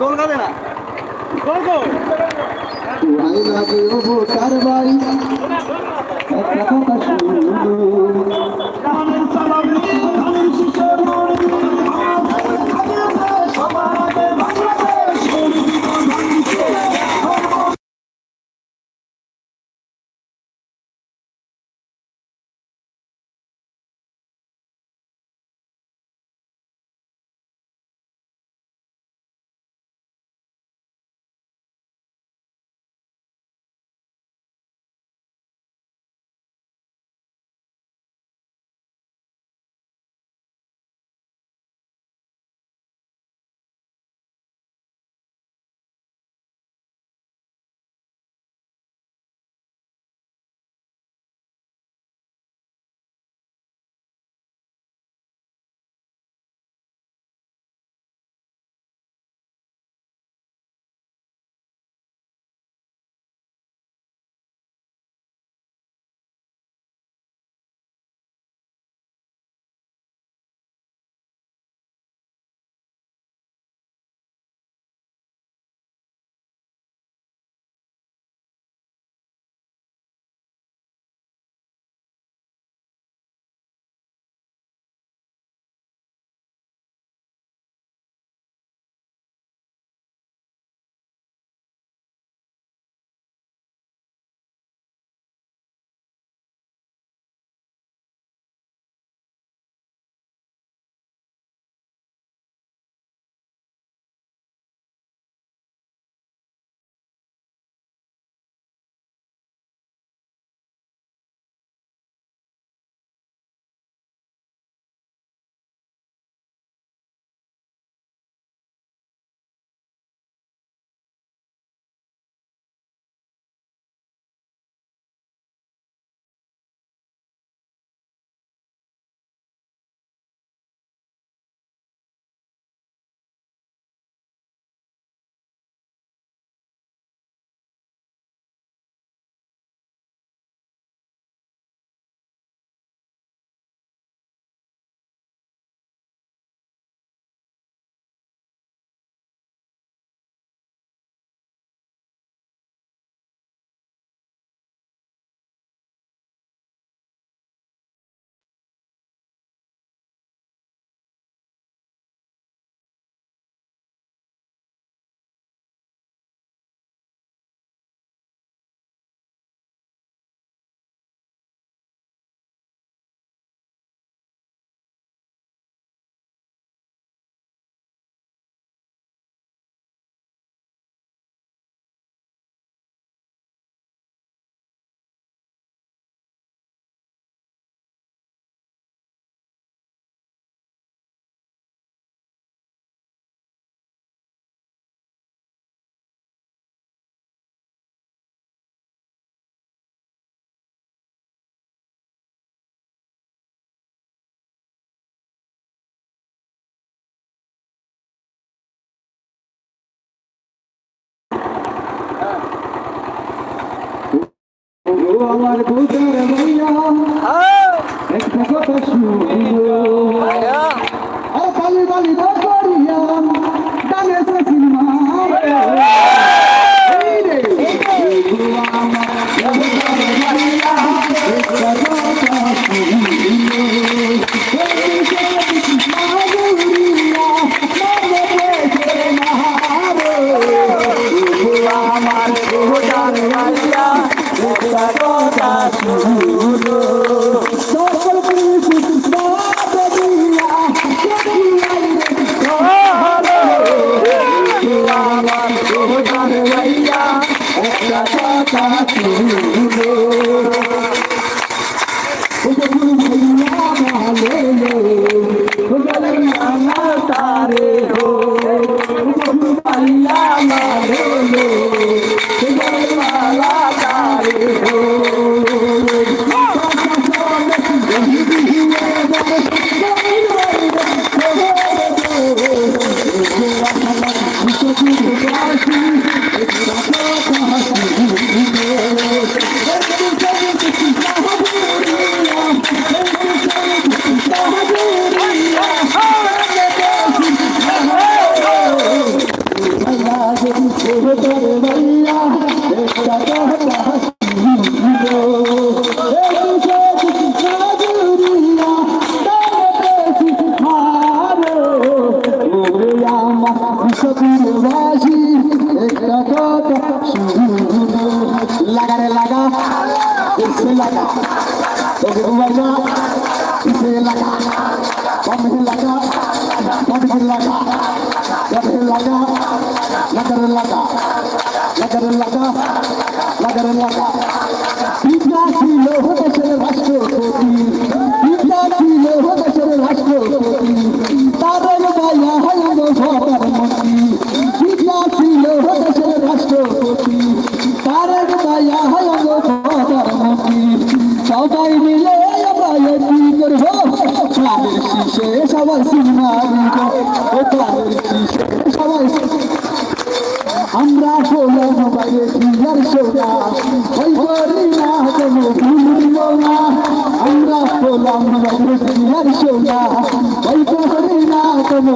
কলকাতা না তুহাই লাগে ও ভোটার বাড়ি একটা কথা শুনু আমার ভোটার মাইয়া একটা কথা শুনো ও বালি বালি দরিয়া কমে লাগা লাগারে লাগা লাগারে লাগা লাগারে লাগা পিতা ছিল দেশের রাষ্ট্রপতি পিতা ছিল দেশের রাষ্ট্রপতি তাদের ভাইয়া হল প্রধানমন্ত্রী পিতা ছিল দেশের রাষ্ট্রপতি তাদের ভাইয়া হল প্রধানমন্ত্রী সবাই মিলে আমরা কি করব প্রাণের শীষে সবাই সিনেমা ও প্রাণের আমরা হলাম সোনা ওই করি না কোনো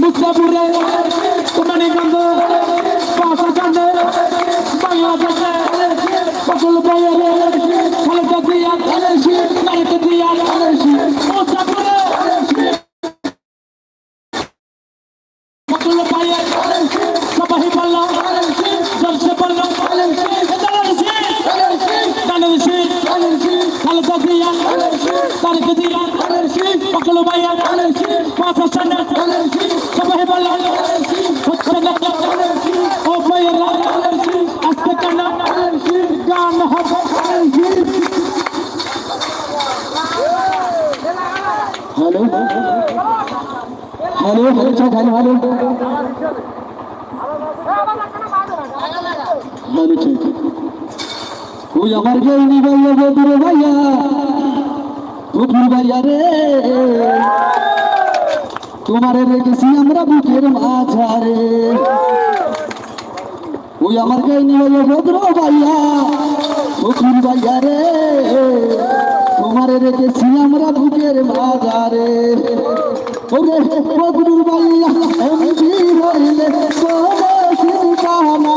Mustafa Murray, Kumani Gambo, করেছে ওই আমার গৌরী ভাইয়া বদুর ভাইয়া বদুর ভাইয়া রে। তোমারে রেখেছি আমরা বুকের মাঝারে। ওই আমার গাইনি ভাইয়া ভদ্র ভাইয়া বদুর ভাইয়া রে। তোমারে রেখেছি আমরা বুকের মাঝারে। ওরে বদুর ভাইয়া এমনি রইলে কোনো চিন্তা না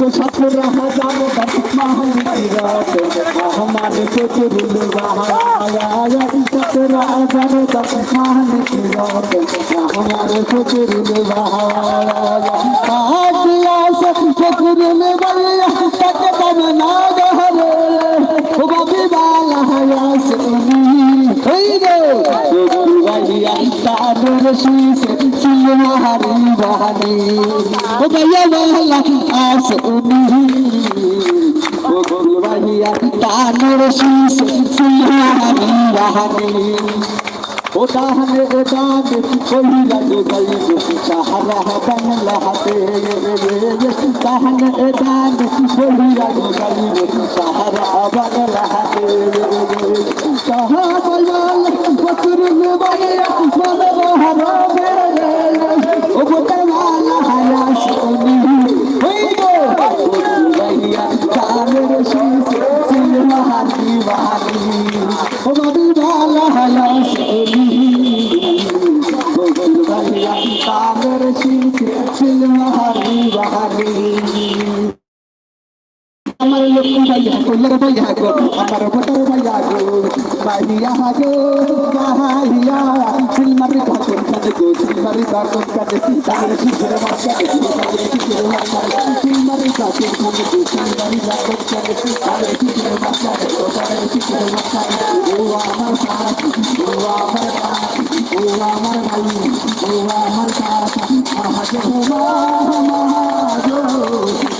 তো ছাত্ররা হাজারো আমার হাজারো আমার শ্বশুর ভাইয়া তাকে পাবে না ও বাবি বালা হায়াস এই রে শ্বশুর ভাইয়া তাদের শীষে ছিল হারি বাহানি ও ভাইয়া বালা আস উনি ও শ্বশুর ভাইয়া তাদের শীষে ছিল হারি ও দাহনে ও দানে কহিলা তো গইব সাহারা বাংলা হাতে দাহনে ও দানে কহিলা তো গইব সাহারা বাংলা হাতে সাহা বলাল বকুর নে বায়া মন বহারা আমার লক্ষ্মী ভাইয়া কইয়ার ভাইয়া গো আমার ভোটার ভাইয়া গো ভাইয়া গো ভাইয়া সিলমারি কাটন কাটে গো সিলমারি কাটন কাটে তার মারকা তার শিখরে মারকা সিলমারি কাটন কাটে গো সিলমারি কাটন কাটে তার শিখরে মারকা তার শিখরে মারকা ও আমার সাথ ও আমার সাথ ও আমার ভাই ও আমার সাথ মহাজো মহাজো সিলমারি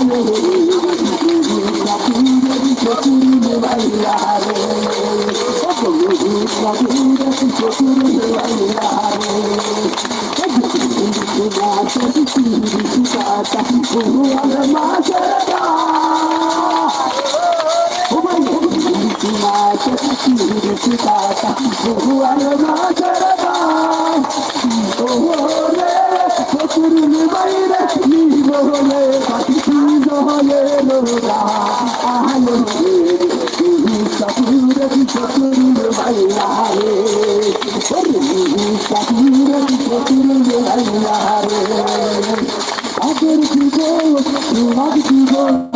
গো সিলমারি কাটন কাটে barbecue, bro.